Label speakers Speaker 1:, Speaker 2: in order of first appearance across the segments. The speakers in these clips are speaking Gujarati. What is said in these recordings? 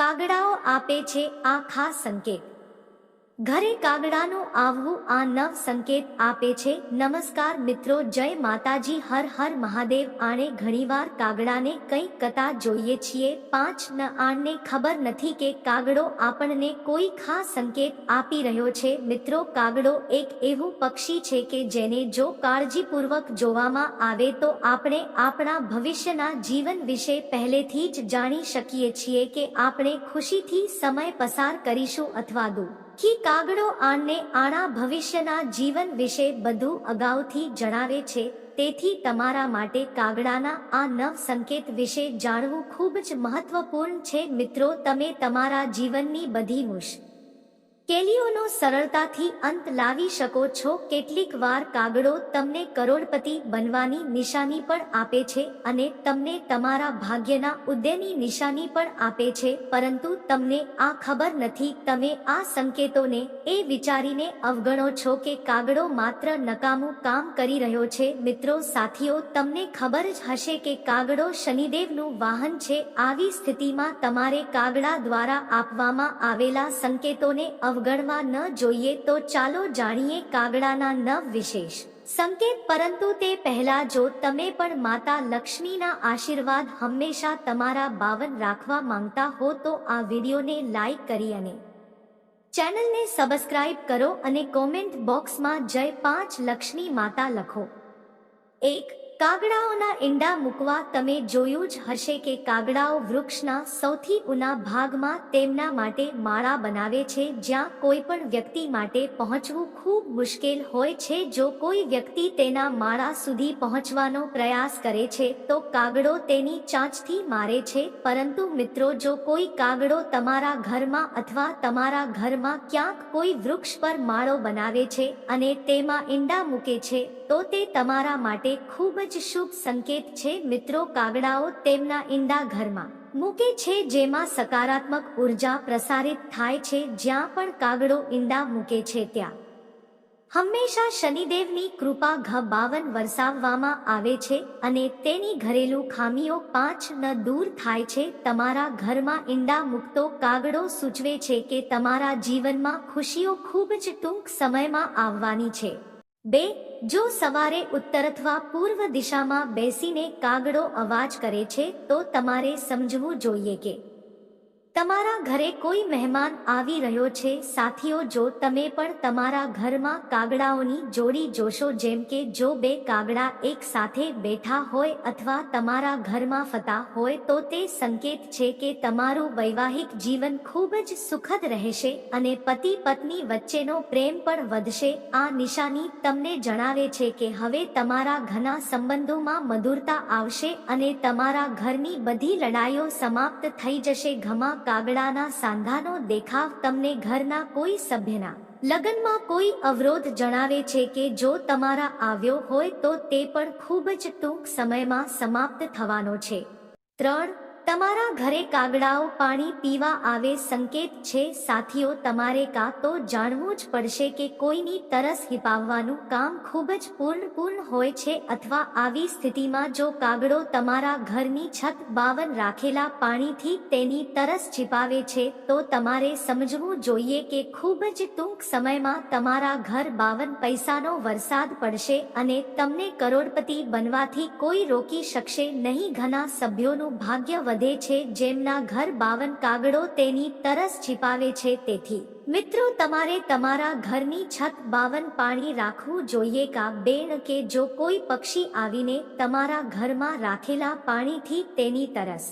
Speaker 1: કાગડાઓ આપે છે આ ખાસ સંકેત. ઘરે કાગડાનું આવવું આ નવ સંકેત આપે છે. નમસ્કાર મિત્રો, જય માતાજી, હર હર મહાદેવ. આણે ઘણીવાર કાગડાને કંઈ કતા જોઈએ છીએ. પાંચ ન આણને ખબર નથી કે કાગડો આપણને કોઈ ખાસ સંકેત આપી રહ્યો છે. મિત્રો, કાગડો એક એવું પક્ષી છે કે જેને જો કાળજીપૂર્વક જોવામાં આવે તો આપણે આપણા ભવિષ્યના જીવન વિશે પહેલેથી જ જાણી શકીએ છીએ કે આપણે ખુશીથી સમય પસાર કરીશું અથવા દુઃખ કી કાગડો આણને આણા ભવિષ્યના જીવન વિશે બધું અગાઉથી જણાવે છે. તેથી તમારા માટે કાગડાના આ નવ સંકેત વિશે જાણવું ખૂબ જ મહત્વપૂર્ણ છે. મિત્રો, તમે તમારા જીવનની બધી મુશ્કેલીઓનો સરળતાથી અંત લાવી શકો છો. કેટલીક વાર કાગડો તમને કરોડપતિ બનવાની નિશાની પણ આપે છે અને તમને તમારા ભાગ્યના ઉદયની નિશાની પણ આપે છે. પરંતુ તમને આ ખબર નથી, તમે આ સંકેતોને એ વિચારીને અવગણો છો કે કાગડો માત્ર નકામું કામ કરી રહ્યો છે. મિત્રો, સાથીઓ, તમને ખબર જ હશે કે કાગડો શનિદેવનું વાહન છે. આવી સ્થિતિમાં તમારે કાગડા દ્વારા આપવામાં આવેલા સંકેતોને અવગણવા ન જોઈએ તો ચાલો જાણીએ કાગડાના નવ વિશેષ. સંકેત પરંતુ તે પહેલા જો તમે પણ માતા લક્ષ્મીના આશીર્વાદ હંમેશા તમારા બાવન રાખવા માંગતા હો તો આ વિડીયોને લાઈક કરી અને ચેનલને સબસ્ક્રાઇબ કરો અને કોમેન્ટ બોક્સમાં જય પાંચ લક્ષ્મી માતા લખો. એક કાગડાઓના ઈંડા મૂકવા તમે જોયું જ હશે કે કાગડાઓ વૃક્ષના સૌથી ઉના ભાગમાં તેમના માટે માળા બનાવે છે, જ્યાં કોઈ પણ વ્યક્તિ માટે પહોંચવું ખૂબ મુશ્કેલ હોય છે. જો કોઈ વ્યક્તિ તેના માળા સુધી પહોંચવાનો પ્રયાસ કરે છે, તો કાગડો તેની ચાંચથી મારે છે. પરંતુ મિત્રો, જો કોઈ કાગડો તમારા ઘરમાં અથવા તમારા ઘરમાં ક્યાંક કોઈ વૃક્ષ પર માળો બનાવે છે અને તેમાં ઈંડા મૂકે છે, તો તે તમારા માટે ખૂબ જ શુભ સંકેત છે મિત્રો કાગડાઓ તેમના ઈંડા ઘરમાં. મૂકે છે જેમાં સકારાત્મક ઊર્જા પ્રસારિત થાય છે જ્યાં પણ કાગડો ઈંડા મૂકે છે ત્યાં. હંમેશા શનિદેવની કૃપા ઘ બાવન વરસાવવામાં આવે છે અને તેની ઘરેલું ખામીઓ પાંચ ન દૂર થાય છે. તમારા ઘરમાં ઈંડા મૂકતો કાગડો સૂચવે છે કે તમારા જીવનમાં ખુશીઓ ખૂબ જ ટૂંક સમયમાં આવવાની છે. બે, જો સવારે ઉત્તર અથવા પૂર્વ દિશામાં બેસીને કાગડો અવાજ કરે છે, તો તમારે સમજવું જોઈએ કે તમારા ઘરે કોઈ મહેમાન આવી રહ્યો છે? સાથીઓ, જો તમે પણ તમારા ઘરમાં કાગડાઓની જોડી જોશો, જેમ કે જો બે કાગડા એક સાથે બેઠા હોય અથવા તમારા ઘરમાં ફતા હોય, તો તે સંકેત છે કે તમારું વૈવાહિક જીવન ખૂબ જ સુખદ રહેશે અને પતિ પત્ની વચ્ચેનો પ્રેમ પણ વધશે. આ નિશાની તમને જણાવે છે કે હવે તમારા ઘણા સંબંધોમાં મધુરતા આવશે અને તમારા ઘરની બધી લડાઈઓ સમાપ્ત થઈ જશે. ઘમા કાગડાના સાંધાનો દેખાવ તમને ઘરના કોઈ સભ્યના લગ્નમાં કોઈ અવરોધ જણાવે છે કે જો તમારા આવ્યો હોય તો તે પણ ખૂબ જ ટૂંક સમયમાં સમાપ્ત થવાનો છે. ત્રણ તમારા ઘરે કાગડાઓ પાણી પીવા આવે સંકેત છે, સાથીઓ, તમારે કાં તો જાણવું જ પડશે કે કોઈની તરસ હિપાવવાનું કામ ખૂબ જ પૂર્ણપૂર્ણ હોય છે અથવા આવી સ્થિતિમાં જો કાગડો તમારા ઘરની છત બાવન રાખેલા પાણીથી તેની તરસ છિપાવે છે, તો તમારે સમજવું જોઈએ કે ખૂબ જ ટૂંક સમયમાં તમારા ઘર બાવન પૈસાનો વરસાદ પડશે અને તમને કરોડપતિ બનવાથી કોઈ રોકી શકશે નહીં. ઘણા સભ્યોનું ભાગ્ય વધે છે, જેમના ઘર બાવન કાગડો તેની તરસ છિપાવે છે. તેથી, મિત્રો, તમારે તમારા ઘરની છત બાવન પાણી રાખવું જોઈએ કા બેન કે જો કોઈ પક્ષી આવીને તમારા ઘરમાં રાખેલા પાણીથી તેની તરસ?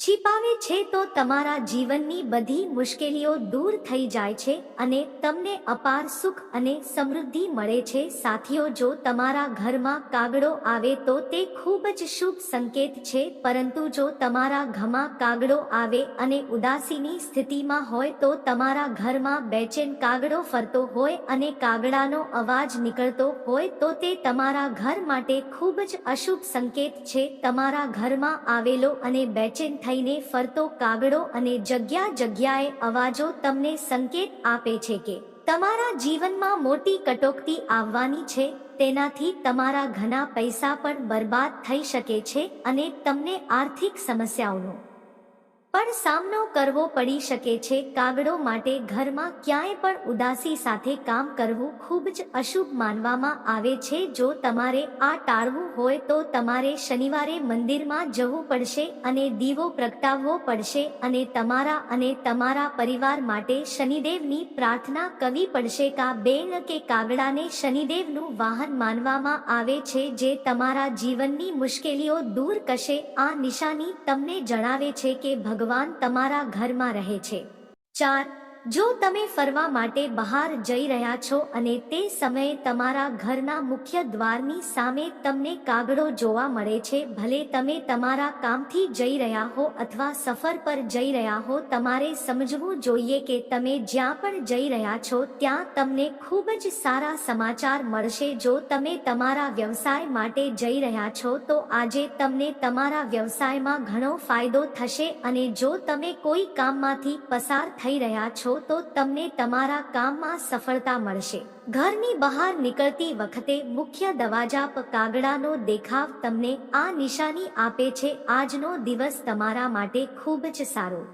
Speaker 1: छिપાવે છે તો તમારા જીવનની બધી મુશ્કેલીઓ દૂર થઈ જાય છે અને તમને અપાર સુખ અને સમૃદ્ધિ મળે છે. સાથીઓ, જો તમારા ઘરમાં કાગડો આવે તો તે ખૂબ જ શુભ સંકેત છે. પરંતુ જો તમારા ઘરમાં કાગડો આવે અને ઉદાસીની સ્થિતિમાં હોય તો તમારા ઘરમાં બેચેન કાગડો ફરતો હોય અને કાગડાનો અવાજ નીકળતો હોય તો તે તમારા ઘર માટે ખૂબ જ અશુભ સંકેત છે. તમારા ઘરમાં આવેલો અને બેચેન થઈને ફરતો કાગડો અને જગ્યા જગ્યાએ અવાજો તમને સંકેત આપે છે કે તમારા જીવનમાં મોટી કટોકટી આવવાની છે, તેનાથી તમારા ઘણા પૈસા પણ બરબાદ થઈ શકે છે અને તમને આર્થિક સમસ્યાઓનો પણ સામનો કરવો પડી શકે છે કાગડો માટે ઘરમાં ક્યાંય પણ ઉદાસી સાથે કામ કરવું ખૂબ જ અશુભ માનવામાં આવે છે. જો તમારે આ ટાળવું હોય તો તમારે શનિવારે મંદિરમાં જવું પડશે અને દીવો પ્રગટાવવો પડશે અને તમારા અને તમારા પરિવાર માટે શનિદેવની પ્રાર્થના કરવી પડશે. કા બેન કે કાગડાને શનિદેવનું વાહન માનવામાં આવે છે જે તમારા જીવનની મુશ્કેલીઓ દૂર કરશે. આ નિશાની તમને જણાવે છે કે ભગવાન તમારા ઘરમાં રહે છે. ચાર જો તમે ફરવા માટે બહાર જઈ રહ્યા છો અને તે સમયે તમારા ઘરના મુખ્ય દ્વારની સામે તમને કાગડો જોવા મળે છે, ભલે તમે તમારા કામથી જઈ રહ્યા હો અથવા સફર પર જઈ રહ્યા હો, તમારે સમજવું જોઈએ કે તમે જ્યાં પણ જઈ રહ્યા છો ત્યાં તમને ખૂબ જ સારા સમાચાર મળશે. જો તમે તમારા વ્યવસાય માટે જઈ રહ્યા છો, તો આજે તમને તમારા વ્યવસાયમાં ઘણો ફાયદો થશે અને જો તમે કોઈ કામમાંથી પસાર થઈ રહ્યા છો તો તમને તમારા કામમાં સફળતા મળશે. ઘરની બહાર નીકળતી વખતે મુખ્ય દરવાજા પર કાગડાનો દેખાવ તમને આ નિશાની આપે છે. આજનો દિવસ તમારા માટે ખૂબ જ સારો.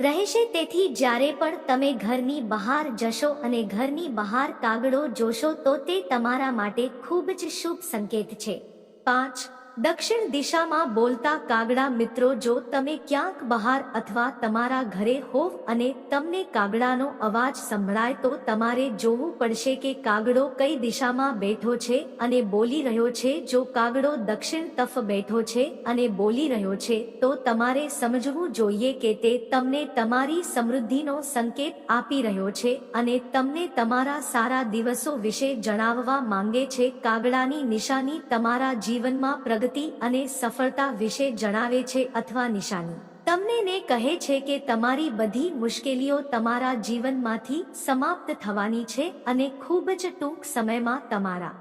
Speaker 1: રહેશે તેથી જ્યારે પણ તમે ઘરની બહાર જશો અને ઘરની બહાર કાગડો જોશો તો તે તમારા માટે ખૂબ જ શુભ સંકેત છે. પાંચ દક્ષિણ દિશામાં બોલતા કાગડા મિત્રો, જો તમે ક્યાંક બહાર અથવા તમારા ઘરે હોવ અને તમને કાગડાનો અવાજ સંભળાય, તો તમારે જોવું પડશે કે કાગડો કઈ દિશામાં બેઠો છે અને બોલી રહ્યો છે. જો કાગડો દક્ષિણ તફ બેઠો છે અને બોલી રહ્યો છે, તો તમારે સમજવું જોઈએ કે તે તમને તમારી સમૃદ્ધિનો સંકેત આપી રહ્યો છે અને તમને તમારા સારા દિવસો વિશે જણાવવા માંગે છે. કાગડાની નિશાની તમારા જીવનમાં પ્રગતિ અને સફળતા વિશે જણાવે છે અથવા નિશાની. તમને ને કહે છે કે તમારી બધી મુશ્કેલીઓ તમારા જીવનમાંથી સમાપ્ત થવાની છે અને ખૂબ જ ટૂંક સમયમાં તમારા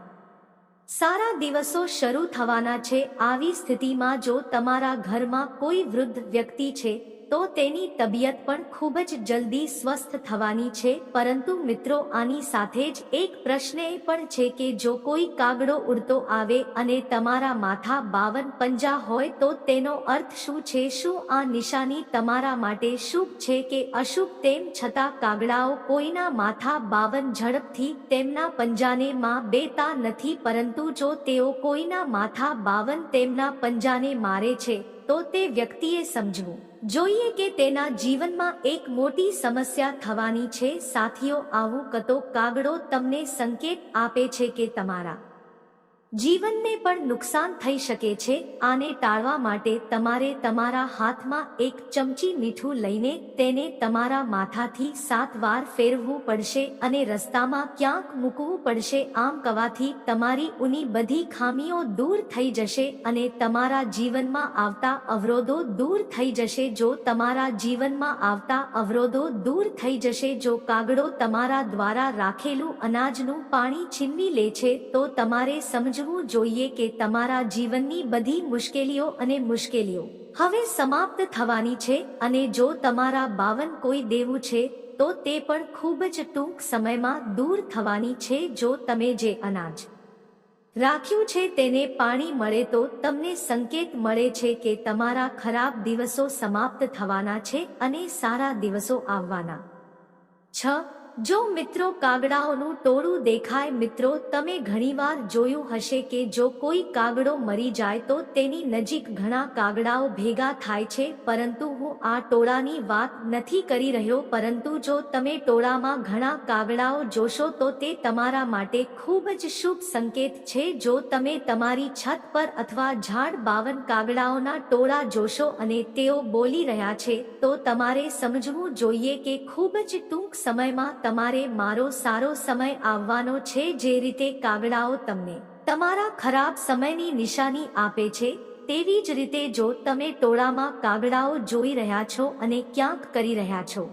Speaker 1: સારા દિવસો શરૂ થવાના છે. આવી સ્થિતિમાં જો તમારા ઘરમાં કોઈ વૃદ્ધ વ્યક્તિ છે તો તેની તબિયત પણ ખૂબ જ જલ્દી સ્વસ્થ થવાની છે, પરંતુ મિત્રો આની સાથે જ એક પ્રશ્ન એ પણ છે કે જો કોઈ કાગડો ઉડતો આવે અને તમારા માથા બાવન પંજા હોય તો તેનો અર્થ શું છે? શું આ નિશાની તમારા માટે શુભ છે કે અશુભ? તેમ છતાં કાગડાઓ કોઈના માથા બાવન ઝડપથી તેમના પંજાને માં બેતા નથી, પરંતુ જો તેઓ કોઈના માથા બાવન તેમના પંજાને મારે છે તો તે વ્યક્તિએ સમજવું જોઈએ કે તેના જીવનમાં એક મોટી સમસ્યા થવાની છે. સાથીઓ, આવું કતો કાગડો તમને સંકેત આપે છે કે તમારા જીવનને પણ નુકસાન થઈ શકે છે, આને ટાળવા માટે તમારે તમારા હાથમાં એક ચમચી મીઠું લઈને તેને તમારા માથાથી સાત વાર ફેરવવું પડશે અને રસ્તામાં ક્યાંક મૂકવું પડશે. આમ કવાથી તમારી ઉની બધી ખામીઓ દૂર થઈ જશે અને તમારા જીવનમાં આવતા અવરોધો દૂર થઈ જશે. જો તમારા જીવનમાં આવતા અવરોધો દૂર થઈ જશે, જો કાગડો તમારા દ્વારા રાખેલું અનાજનું પાણી છીનવી લે છે, તો તમારે સમજવું સમજવું જોઈએ કે તમારા જીવનની બધી મુશ્કેલીઓ અને મુશ્કેલીઓ હવે સમાપ્ત થવાની છે અને જો તમારા બાવન કોઈ દેવું છે, તો તે પણ ખૂબ જ ટૂંક સમયમાં દૂર થવાની છે જો તમે જે અનાજ રાખ્યું છે તેને પાણી મળે તો તમને સંકેત મળે છે કે તમારા ખરાબ દિવસો સમાપ્ત થવાના છે અને સારા દિવસો આવવાના. છ જો મિત્રો કાગડાઓનું ટોળું દેખાય મિત્રો, તમે ઘણીવાર જોયું હશે કે જો કોઈ કાગડો મરી જાય તો તેની નજીક ઘણા કાગડાઓ ભેગા થાય છે, પરંતુ હું આ ટોળાની વાત નથી કરી રહ્યો, પરંતુ જો તમે ટોળામાં ઘણા કાગડાઓ જોશો તો તે તમારા માટે ખૂબ જ શુભ સંકેત છે. જો તમે તમારી છત પર અથવા ઝાડ બાવન કાગડાઓના ટોળા જોશો અને તેઓ બોલી રહ્યા છે, તો તમારે સમજવું જોઈએ કે ખૂબ જ ટૂંક સમયમાં તમારે મારો સારો સમય આવવાનો છે જે રીતે કાગડાઓ તમને તમારા ખરાબ સમયની નિશાની આપે છે, તેવી જ રીતે જો તમે ટોળામાં કાગડાઓ જોઈ રહ્યા છો અને ક્યાંક કરી રહ્યા છો.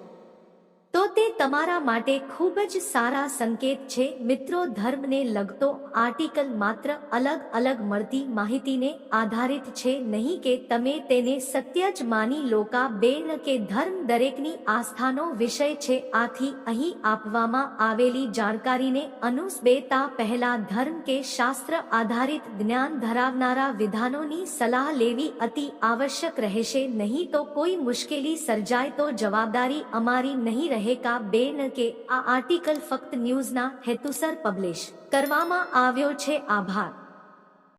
Speaker 1: તો તે તમારા માટે ખૂબ જ સારા સંકેત છે. મિત્રો, ધર્મને લગતો આર્ટિકલ માત્ર અલગ અલગ મળતી માહિતીને આધારિત છે. નહીં કે તમે તેને સત્ય જ માની લોકા બેન કે ધર્મ દરેકની આસ્થાનો વિષય છે. આથી અહીં આપવામાં આવેલી જાણકારીને અનુસબેતા પહેલા ધર્મ કે શાસ્ત્ર આધારિત જ્ઞાન ધરાવનારા વિધાનોની સલાહ લેવી અતિ આવશ્યક રહેશે. નહીં તો કોઈ મુશ્કેલી સર્જાય તો જવાબદારી અમારી નહીં રહે. કા બેન કે આ આર્ટિકલ ફક્ત ન્યૂઝના હેતુસર પબ્લિશ કરવામાં આવ્યો છે. આભાર.